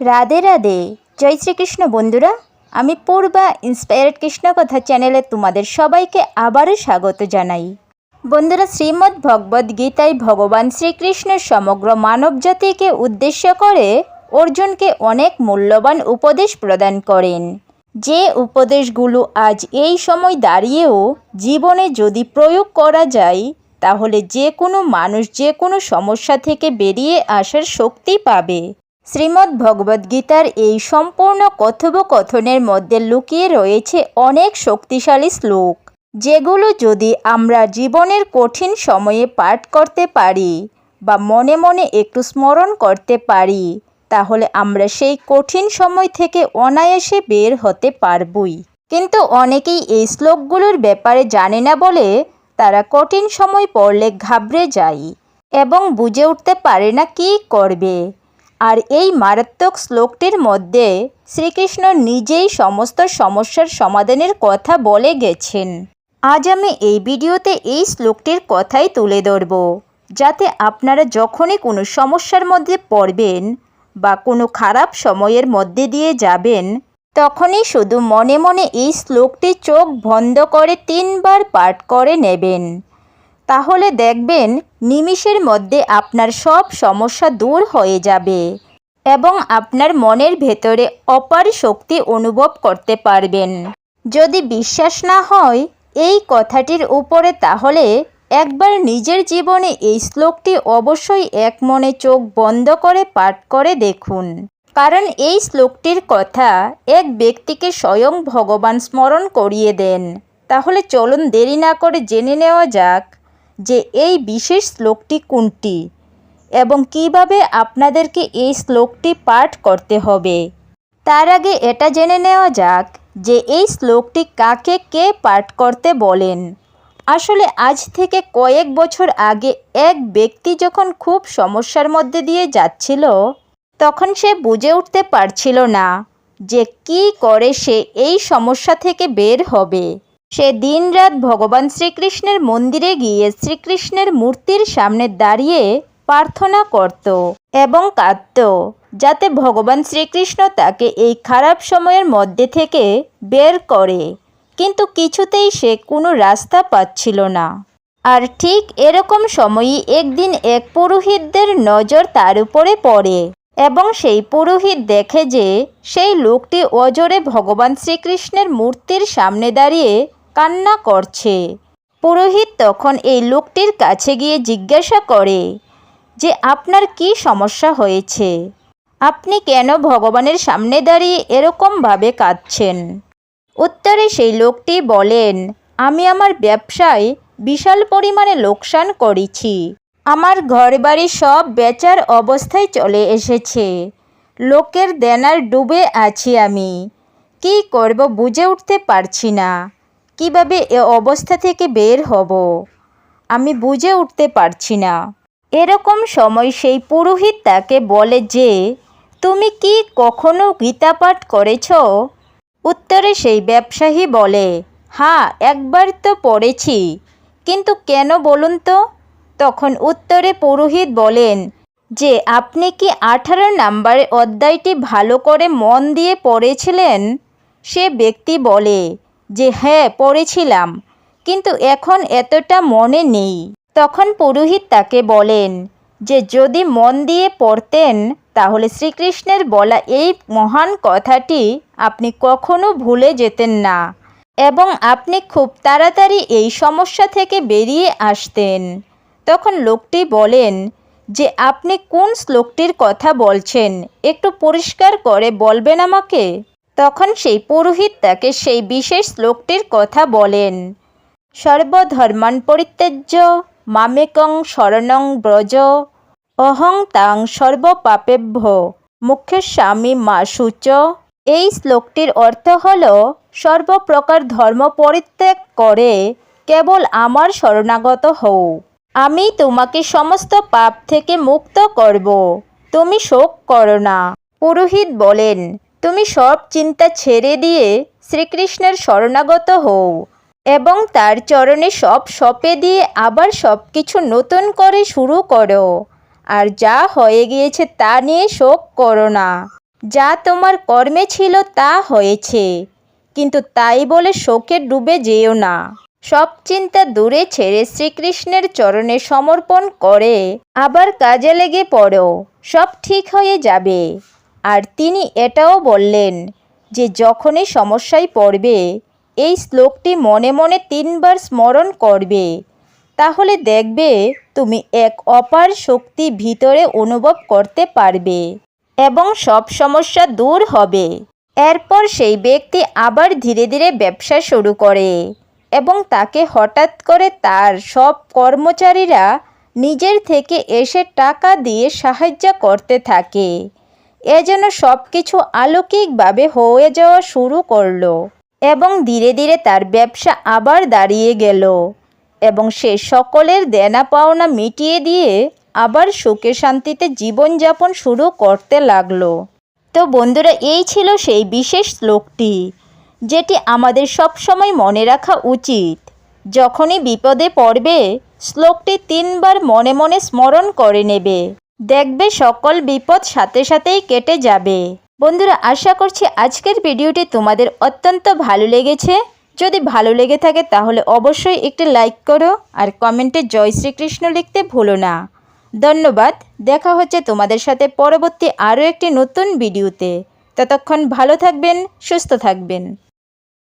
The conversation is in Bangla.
রাধে রাধে। জয় শ্রীকৃষ্ণ বন্ধুরা, আমি পূর্বা ইন্সপায়ার্ড কৃষ্ণকথা চ্যানেলে তোমাদের সবাইকে আবারও স্বাগত জানাই। বন্ধুরা, শ্রীমদ্ ভগবদ্ গীতায় ভগবান শ্রীকৃষ্ণ সমগ্র মানবজাতিকে উদ্দেশ্য করে অর্জুনকে অনেক মূল্যবান উপদেশ প্রদান করেন। যে উপদেশগুলো আজ এই সময় দাঁড়িয়েও জীবনে যদি প্রয়োগ করা যায়, তাহলে যে কোনো মানুষ যে কোনো সমস্যা থেকে বেরিয়ে আসার শক্তি পাবে। শ্রীমদ্ ভগবদ্গীতার এই সম্পূর্ণ কথোপকথনের মধ্যে লুকিয়ে রয়েছে অনেক শক্তিশালী শ্লোক, যেগুলো যদি আমরা জীবনের কঠিন সময়ে পাঠ করতে পারি বা মনে মনে একটু স্মরণ করতে পারি, তাহলে আমরা সেই কঠিন সময় থেকে অনায়াসে বের হতে পারবই। কিন্তু অনেকেই এই শ্লোকগুলোর ব্যাপারে জানে না বলে তারা কঠিন সময় পড়লে ঘাবড়ে যায় এবং বুঝে উঠতে পারে না কী করবে। আর এই মারাত্মক শ্লোকটির মধ্যে শ্রীকৃষ্ণ নিজেই সমস্ত সমস্যার সমাধানের কথা বলে গেছেন। আজ আমি এই ভিডিওতে এই শ্লোকটির কথাই তুলে ধরব, যাতে আপনারা যখনই কোনো সমস্যার মধ্যে পড়বেন বা কোনো খারাপ সময়ের মধ্যে দিয়ে যাবেন, তখনই শুধু মনে মনে এই শ্লোকটি চোখ বন্ধ করে তিনবার পাঠ করে নেবেন। তাহলে দেখবেন নিমিষের মধ্যে আপনার সব সমস্যা দূর হয়ে যাবে এবং আপনার মনের ভেতরে অপার শক্তি অনুভব করতে পারবেন। যদি বিশ্বাস না হয় এই কথাটির উপরে তাহলে একবার নিজের জীবনে এই শ্লোকটি অবশ্যই এক মনে চোখ বন্ধ করে পাঠ করে দেখুন। কারণ এই শ্লোকটির কথা এক ব্যক্তিকে স্বয়ং ভগবান স্মরণ করিয়ে দেন। তাহলে চলুন দেরি না করে জেনে নেওয়া যাক যে এই বিশেষ শ্লোকটি কোনটি এবং কীভাবে আপনাদেরকে এই শ্লোকটি পাঠ করতে হবে। তার আগে এটা জেনে নেওয়া যাক যে এই শ্লোকটি কাকে কে পাঠ করতে বলেন। আসলে আজ থেকে কয়েক বছর আগে এক ব্যক্তি যখন খুব সমস্যার মধ্যে দিয়ে যাচ্ছিল, তখন সে বুঝে উঠতে পারছিল না যে কি করে সে এই সমস্যা থেকে বের হবে। সে দিনরাত ভগবান শ্রীকৃষ্ণের মন্দিরে গিয়ে শ্রীকৃষ্ণের মূর্তির সামনে দাঁড়িয়ে প্রার্থনা করত এবং কাঁদত, যাতে ভগবান শ্রীকৃষ্ণ তাকে এই খারাপ সময়ের মধ্যে থেকে বের করে। কিন্তু কিছুতেই সে কোনো রাস্তা পাচ্ছিল না। আর ঠিক এরকম সময়ই একদিন এক পুরোহিতদের নজর তার উপরে পড়ে এবং সেই পুরোহিত দেখে যে সেই লোকটি অজরে ভগবান শ্রীকৃষ্ণের মূর্তির সামনে দাঁড়িয়ে কান্না করছে। পুরোহিত তখন এই লোকটির কাছে গিয়ে জিজ্ঞাসা করে যে, আপনার কি সমস্যা হয়েছে? আপনি কেন ভগবানের সামনে দাঁড়িয়ে এরকমভাবে কাঁদছেন? উত্তরে সেই লোকটি বলেন, আমি আমার ব্যবসায় বিশাল পরিমাণে লোকসান করেছি। আমার ঘরবাড়ি সব বেচার অবস্থায় চলে এসেছে। লোকের দেনার ডুবে আছি আমি। কি করব বুঝে উঠতে পারছি না। কীভাবে এ অবস্থা থেকে বের হব? আমি বুঝে উঠতে পারছি না। এরকম সময় সেই পুরোহিত তাকে বলে যে, তুমি কি কখনো গীতা পাঠ করেছ? উত্তরে সেই ব্যবসায়ী বলে হ্যাঁ একবার তো পড়েছি। কিন্তু কেন বলুন তো? তখন উত্তরে পুরোহিত বলেন, যে আপনি কি আঠারো নাম্বারের অধ্যায়টি ভালো করে মন দিয়ে পড়েছিলেন? সে ব্যক্তি বলে যে হ্যাঁ পড়েছিলাম। কিন্তু এখন এতটা মনে নেই। তখন পুরোহিত তাকে বলেন যে, যদি মন দিয়ে পড়তেন, তাহলে শ্রীকৃষ্ণের বলা এই মহান কথাটি আপনি কখনো ভুলে যেতেন না এবং আপনি খুব তাড়াতাড়ি এই সমস্যা থেকে বেরিয়ে আসতেন। তখন লোকটি বলেন যে, আপনি কোন শ্লোকটির কথা বলছেন? একটু পরিষ্কার করে বলবেন আমাকে? তখন সেই পুরোহিত তাকে সেই বিশেষ শ্লোকটির কথা বলেন। সর্বধর্মান পরিত্যাজ্য, মামেকং শরণং ব্রজ, অহং তাং সর্বপাপেভ্য মুখ্যের স্বামী মা সূচ। এই শ্লোকটির অর্থ হল, সর্বপ্রকার ধর্ম পরিত্যাগ করে কেবল আমার শরণাগত হও। আমি তোমাকে সমস্ত পাপ থেকে মুক্ত করব। তুমি শোক করো না। পুরোহিত বলেন তুমি সব চিন্তা ছেড়ে দিয়ে শ্রীকৃষ্ণের শরণাগত হও এবং তার চরণে সব সপে দিয়ে আবার সব কিছু নতুন করে শুরু করো। আর যা হয়ে গিয়েছে তা নিয়ে শোক করো না। যা তোমার কর্মে ছিল তা হয়েছে। কিন্তু তাই বলে শোকে ডুবে যেও না। সব চিন্তা দূরে ছেড়ে শ্রীকৃষ্ণের চরণে সমর্পণ করে আবার কাজে লেগে পড়ো। সব ঠিক হয়ে যাবে। আর তিনি এটাও বললেন যে যখনই সমস্যায় পড়বে, এই শ্লোকটি মনে মনে তিনবার স্মরণ করবে। তাহলে দেখবে তুমি এক অপার শক্তি ভিতরে অনুভব করতে পারবে এবং সব সমস্যা দূর হবে। এরপর সেই ব্যক্তি আবার ধীরে ধীরে ব্যবসা শুরু করে এবং তাকে হঠাৎ করে তার সব কর্মচারীরা নিজের থেকে এসে টাকা দিয়ে সাহায্য করতে থাকে। এ যেন সব কিছু আলৌকিকভাবে হয়ে যাওয়া শুরু করল এবং ধীরে ধীরে তার ব্যবসা আবার দাঁড়িয়ে গেল এবং সে সকলের দেনা পাওনা মিটিয়ে দিয়ে আবার সুখে শান্তিতে জীবনযাপন শুরু করতে লাগল। তো বন্ধুরা, এই ছিল সেই বিশেষ শ্লোকটি, যেটি আমাদের সবসময় মনে রাখা উচিত। যখনই বিপদে পড়বে, শ্লোকটি তিনবার মনে মনে স্মরণ করে নেবে। দেখবে সকল বিপদ সাথে সাথেই কেটে যাবে। বন্ধুরা, আশা করছি আজকের ভিডিওটি তোমাদের অত্যন্ত ভালো লেগেছে। যদি ভালো লেগে থাকে তাহলে অবশ্যই একটি লাইক করো আর কমেন্টে জয় শ্রীকৃষ্ণ লিখতে ভুলো না। ধন্যবাদ, দেখা হচ্ছে তোমাদের সাথে পরবর্তী আরও একটি নতুন ভিডিওতে। ততক্ষণ ভালো থাকবেন, সুস্থ থাকবেন।